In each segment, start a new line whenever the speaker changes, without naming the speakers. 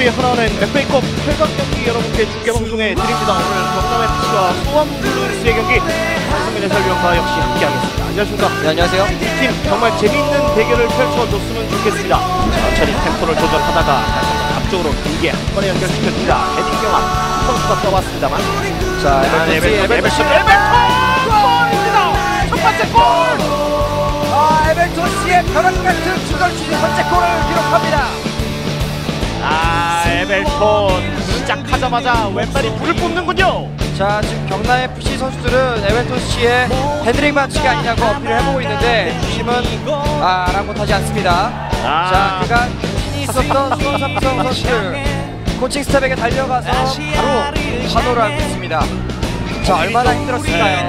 수비 하나는 FA컵 8강 경기 여러분께 중계방송해 드립니다. 오늘 경남FC와 수원블루스의 경기 한승민 해설위원과 역시 함께하겠습니다. 안녕하십니까?
네, 안녕하세요.
팀 정말 재미있는 대결을 펼쳐줬으면 좋겠습니다. 천천히 템포를 조절하다가 다시 한번 앞쪽으로 길게 한 번에 연결시켜줍니다. 헤딩 경합 선수가 떠왔습니다만
자,
에벨톤,
에벨톤!
골입니다! 첫 번째 골!
아, 씨의 벼락 같은 주전슛이 번째 골을 기록합니다.
아, 에벨톤 시작하자마자 왼발이 불을 뿜는군요.
자, 지금 경남 FC 선수들은 에벨톤 씨의 핸드링 반칙이 아니냐고 어필을 해보고 있는데 주심은 아, 아랑곳하지 않습니다.
아.
자, 그가 신이 있었던 수원 삼성 선수들 코칭 스텝에게 달려가서 바로 환호를 하고 있습니다. 자, 얼마나 힘들었을까요?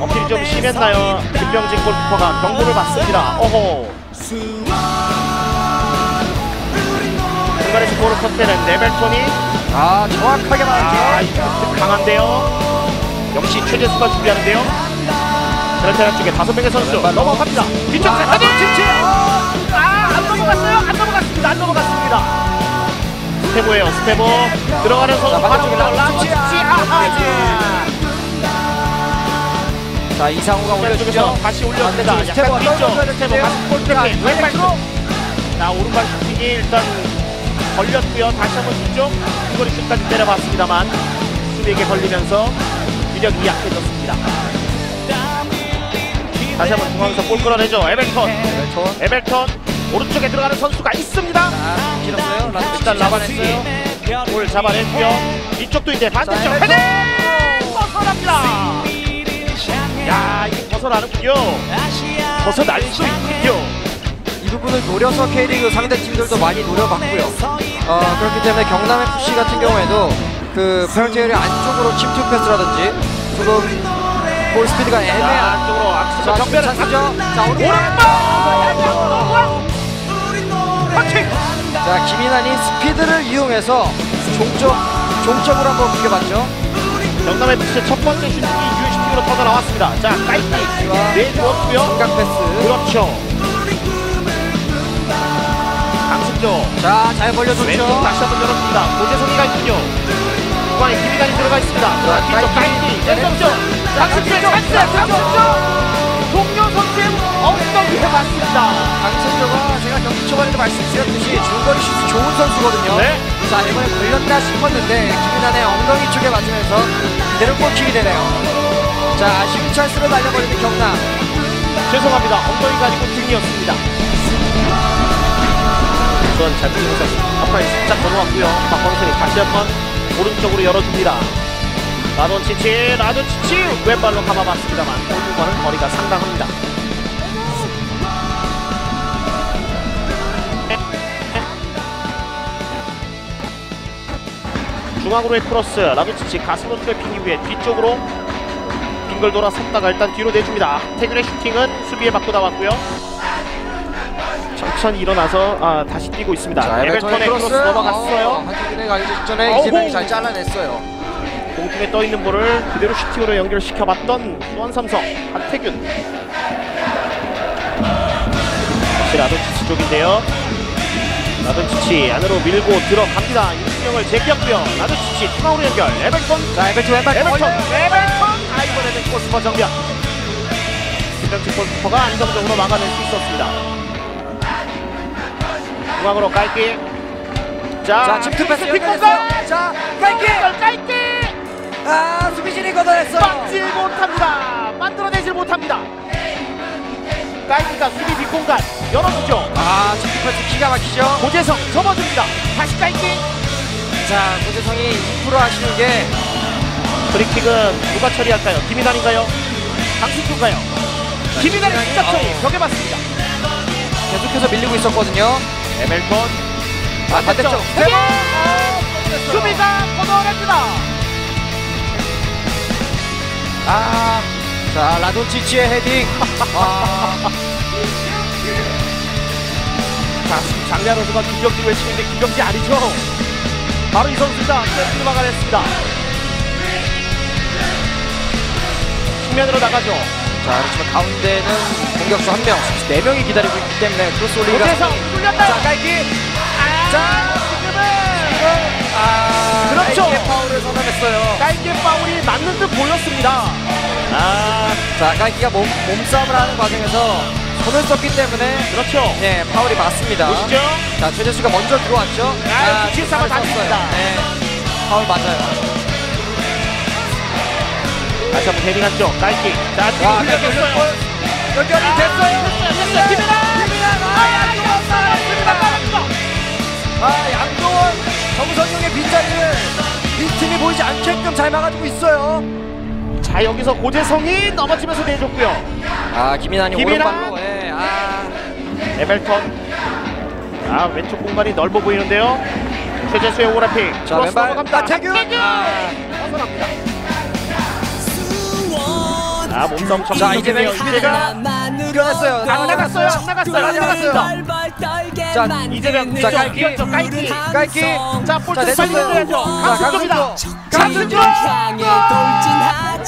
어필이 좀 심했나요? 김병진 골키퍼가 경고를 받습니다. 어호. 중간에서 볼을 컷대는 네벨톤이
아, 정확하게
아,
말했죠.
이 패스 강한데요. 역시 최재수가 준비하는데요. 페널티라 쪽에 다섯 명의 선수 넘어갑니다. 뒤쪽
아,
패스.
진짜.
아, 안 넘어갔어요. 안 넘어갔습니다. 안 넘어갔습니다. 스테보예요. 스테보 들어가는 선수
자,
바로
반대쪽에
올라가.
라치치.
아하지.
자, 이상호가
쪽에서
올려주죠.
다시 올렸습니다.
반대쪽에 스테보
약간 뒤쪽
떨어져야
스테보
되는데요.
다시 골
자,
트래핑 왼발. 자 오른발 슈팅이 일단 걸렸고요. 다시 한번 뒤쪽 이거리 끝까지 때려봤습니다만 수비에게 걸리면서 위력이 약해졌습니다. 다시 한번 중앙에서 골 끌어내죠. 에벨턴.
에벨톤.
에벨턴 오른쪽에 들어가는 선수가 있습니다.
아, 길었어요. 라스
일단 잡아냈어요. 골 잡아냈고요. 이쪽도 이제 반대쪽
자,
헤딩 벗어납니다. 야 이게 벗어나는군요. 벗어날 수 있군요.
이 부분을 노려서 K리그 상대 팀들도 많이 노려봤고요. 어, 그렇기 때문에 경남 FC 같은 경우에도 그 페널티에리 안쪽으로 침투 패스라든지 조금 볼 스피드가
자,
애매한
안쪽으로
자,
정면을
찬스죠. 자, 오른발. 자, 김인환이 스피드를 이용해서 종적 종적으로 한번 비벼봤죠.
경남 FC의 첫 번째 슈팅이 유효 슈팅으로 터져 나왔습니다. 자, 까이띠 내주었고요.
삼각 패스.
그렇죠. 강승조
자, 잘
왼쪽
벌려줬죠.
다시 한번 열었습니다. 고재성이가 있군요. 중앙에 김희관이 들어가 있습니다. 자, 뒤쪽 까이띠 왼쪽 강승조 찬스 강승조 동료 선수의 엉덩이에 맞습니다.
강선조가 제가 경기 초반에도 말씀드렸듯이 중거리 슛이 좋은 선수거든요.
네.
자 이번에 걸렸나 싶었는데 김인환의 엉덩이 쪽에 맞으면서 그대로 골킥이 되네요. 자 아쉬운 찬스로 날려버리는 경남.
죄송합니다. 엉덩이가 아니고 등이었습니다. 우선 잘 뛰면서 앞라인 살짝 넘어왔고요. 박광선이 다시 한번 오른쪽으로 열어줍니다. 라돈 치치, 라돈 치치 왼발로 감아봤습니다만 골문과는 거리가 상당합니다. 중앙으로의 크로스, 라돈 치치 가슴으로 트래핑 이후에 뒤쪽으로 빙글 돌아 섰다가 일단 뒤로 내줍니다. 태균의 슈팅은 수비에 맞고 나왔고요. 천천히 일어나서 아, 다시 뛰고 있습니다. 에벨턴의 크로스 넘어갔어요.
한국인에 가기 직전에. 이재명이 잘 잘라냈어요.
공중에 떠 있는 볼을 그대로 슈팅으로 연결시켜봤던 수원 삼성 한태균. 다시 라돈치치 쪽인데요. 라돈치치 안으로 밀고 들어갑니다. 윤승영을 제꼈고요. 라돈치치 중앙으로 연결. 에벨턴
자 에벨트 왼발
에벨턴. 에벨턴! 아, 이번에는 골키퍼 정면. 김병지 골키퍼가 안정적으로 막아낼 수 있었습니다. 중앙으로 깔기. 자,
자 침투 패스 연결했어요.
공간!
자 깔기.
깔기!
아 수비진이 걷어냈어요.
막질 못합니다. 만들어내질 못합니다. 깔기가 수비 뒷공간 열어주죠.
아 침투 패스 기가 막히죠.
고재성 접어줍니다. 다시 깔기.
자 고재성이 2% 하시는 게
프리킥은 누가 처리할까요? 김인환인가요? 강승규인가요? 김인환이 직접 처리
어.
벽에 맞습니다.
계속해서 밀리고 있었거든요.
에멜턴
아 반대쪽.
헤딩! 수비가 걷어냅니다.
아, 자 라돈치치의 헤딩. 아,
자, 장례 선수가 김병지 외치는데 김병지 아니죠? 바로 이 선수가 세트를 막아냈습니다. 측면으로 나가죠.
자 그렇지만 가운데는 공격수 한 명, 네 명이 기다리고 있기 때문에 크로스 올리기가.
고재성 뚫렸다.
자 깔기.
자, 지금은
아,
그렇죠.
나이키의 파울을 선언했어요.
깔개 파울이 맞는 듯 보였습니다. 아,
자, 나이키가 몸, 몸싸움을 하는 과정에서 손을 썼기 때문에
그렇죠.
네, 파울이 맞습니다.
보시죠.
자, 최재수가 먼저 들어왔죠.
아, 한번
팔을
당깁니다.
썼어요. 네, 파울 맞아요.
다시 한번 헤딩 한쪽 깔기. 자, 지금
와,
흘렸어요.
연결이
아,
됐어요.
됐어요, 됐어요. 김연아! 아, 양동원 떨어졌습니다.
아, 양동원 정성용의 빗자리를 이 팀이 보이지 않게끔 잘 막아주고 있어요.
자, 여기서 고재성이 넘어지면서 내줬고요.
아, 김인환이
김인환!
오른발로. 예, 아,
에벨턴. 아, 왼쪽 공간이 넓어 보이는데요. 최재수의 오라핑.
자, 왼발.
넘어갑니다.
아, 태균!
아, 벗어납니다. 아, 몸싸움 참
자, 이재명이
이재가
이겨냈어요.
안 나갔어요. 안 나갔어요. 안 나갔습니다.
자,
이재명
자, 깔기.
깔기.
깔기.
자, 볼트
자. 자,
강승조입니다.
강승조.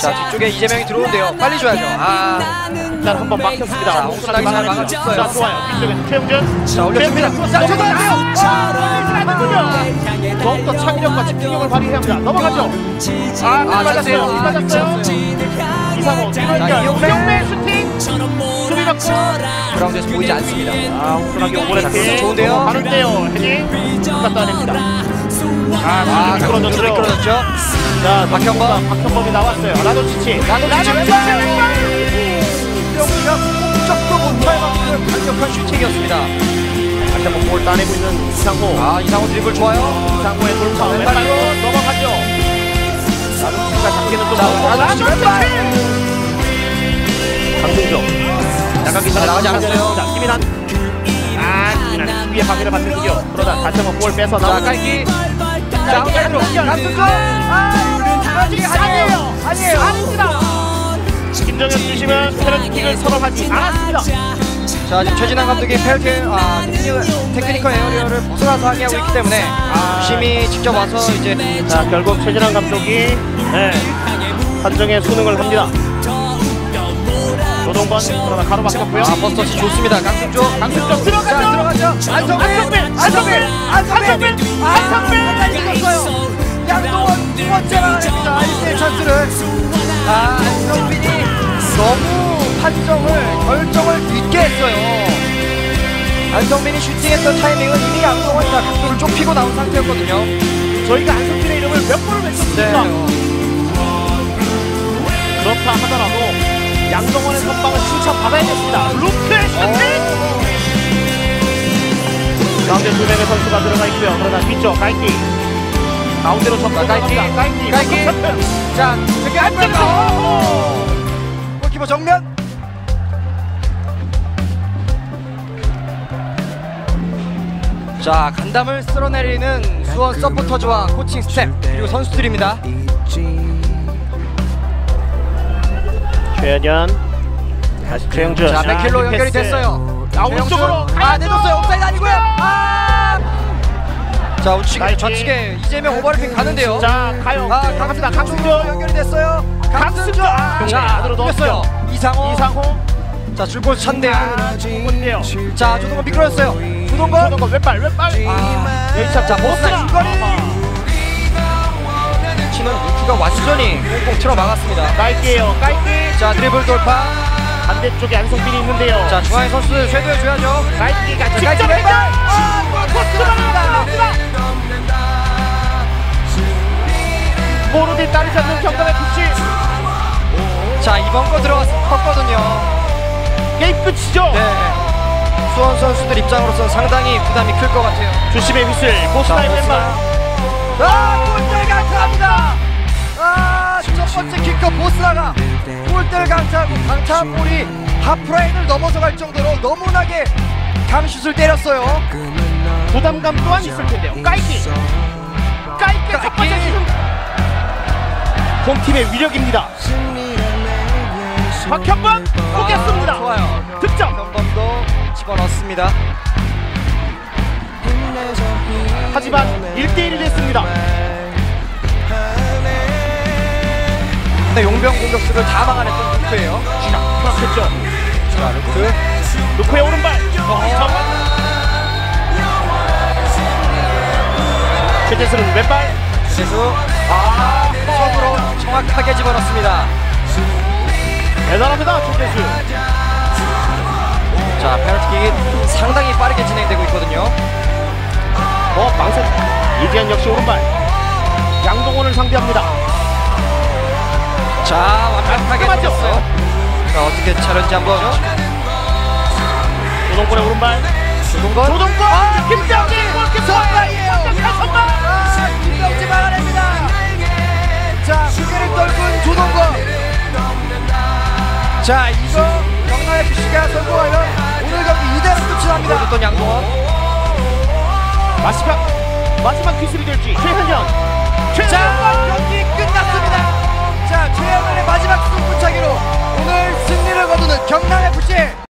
자, 뒤쪽에 이재명이 들어오는데요. 빨리 줘야죠. 아,
일단 한 번 막혔습니다.
자, 옥순하게 잘. 막아줬어요.
자, 좋아요. 뒤쪽에서 최영준.
자, 올려줍니다. 자. 저도
아, 더욱더 창의력과 집중력을 발휘해야 합니다. 넘어가죠. 아,
아,
아 맞았어요. 맞았어요. 이상호,
자. 이용배
슈팅. 수비 잡고.
그라운드에서 보이지 않습니다.
아, 옥순하게 오버래핑.
좋은데요?
바른데요. 헤딩. 갖다 냅니다. 아,
아,
아
강승조
끌어졌죠.
끌어졌죠.
자,
박현범.
박현범이 나왔어요. 라도치치.
라도치치
라도치치.
명기가 꼼짝도 못할 만큼 강력한 슈팅이었습니다.
다시 한번 볼 따내고 있는 이상호.
아, 이상호 드리블 좋아요.
이상호의 돌파.
왼발로.
넘어가죠. 라도치치가 잡기는 어려워.
라도치치
라도치치. 강승조. 약간 기사
나가지 않았어요.
자, 김인환. 아, 김인환 수비의 방해를 받는군요. 그러다 다시 한번 볼 뺏어
자,
나오고.
깔기.
자,
아웃사이드로. 강승조. 아, 아직 아니에요. 아니에요.
아닙니다. 김정현 주심은 페널티킥을 선언하지 않았습니다.
자, 지금 최진환 감독이 페널티, 아, 테크니컬, 에어리어를 벗어나서 항의하고 있기 때문에
아.
주심이 직접 와서 이제
자, 결국 최진환 감독이 네, 판정에 수능을 합니다. 조동건 그러나 가로 막혔고요.
아, 버스터치 좋습니다. 강승조.
강승조
자,
들어가죠.
들어가죠. 안성빈.
안성빈,
안성빈.
안성빈,
안성빈.
안성빈.
이겼어요. 양동원 두 번째 나갑니다. 1대 찬스를. 아, 안성빈이 너무 판정을, 결정을 늦게 했어요. 안성빈이 슈팅했던 타이밍은 이미 양동원이 다 각도를 좁히고 나온 상태였거든요.
저희가 안성빈의 이름을 몇 번을 외쳤습니까? 그렇다 하더라도 양동원의 선방을 칭찬받아야겠습니다. 루크의 슈팅! 가운데 두 명의 선수가 들어가 있고요. 그러나 뒤쪽 깔기. 가운데로 접근
깔기,
깔기.
깔기.
깔기.
자, 저기
안쪽으로.
안쪽으로. 골키퍼 정면. 자, 간담을 쓸어내리는 수원 서포터즈와 코칭 스텝 그리고 선수들입니다.
최현현. 다시 최영준.
자, 백킬로
아,
연결이
패스.
됐어요.
아, 오른쪽으로.
아. 내줬어요. 옵사이드 아니고요. 아! 자, 우측. 좌측에 이재명 오버래핑 가는데요.
자, 가요.
아,
갑니다.
강승조. 연결이 됐어요.
강승조. 아,
자,
안으로
넣었어요. 이상호.
이상호.
자, 줄골 찬대요.
뭔데요?
자, 조동건 미끄러졌어요. 조동건.
조동건 왼발 왼발.
아.
자,
보스나 중거리. 치는 루키가 완전히 꽁꽁 틀어 막았습니다.
깔게요. 깔기.
자, 드리블 돌파.
반대쪽에 안성빈이 있는데요.
자, 중앙의 선수들 쇄도해 줘야죠.
깔기가
자,
직접 왼발.
왼발.
아. 모르디 따르지 않는 경감의 푸시.
자, 이번 거 들어갔거든요.
게임 끝이죠.
네. 수원 선수들 입장으로서는 상당히 부담이 클 것 같아요.
주심의 휘슬. 보스나. 왼발.
아, 골대 강타합니다. 아, 첫 번째 키커 보스나가 골대를 강타하고 강타한 볼이 하프라인을 넘어서 갈 정도로 너무나게 강슛을 때렸어요.
부담감 또한 있을 텐데요. 깔기. 깔기 첫 번째. 시즌. 홈팀의 위력입니다. 박현범 포기했습니다.
아, 좋아요.
득점.
현범도 집어넣습니다.
하지만 1대1이 됐습니다.
근데 용병 공격수를 다 막아냈던 루크예요.
그렇겠죠.
자, 루크.
루크의 오른발. 정원. 최재수는 왼발
최재수 아 손으로 정확하게 집어넣습니다.
대단합니다 최재수
자 페널티킥이 상당히 빠르게 진행되고 있거든요.
이지현 역시 오른발 양동원을 상대합니다
자 완벽하게? 넣었어요. 자 어떻게 차렸지 한번
조동권의 오른발
조동건
조동권 김병기 골키퍼
선발이에요.
선발
아, 김병지 막아냅니다. 자, 무게를 떨군 조동건. 자, 이거 경남 FC가 성공하면 오늘 경기 이대로 끝이 납니다.
보여줬던 양동원
마지막 마지막 기술이 될지 최현현
자,
최현현
경기 끝났습니다. 자, 최현만의 마지막 승부차기로 오늘 승리를 거두는 경남 FC.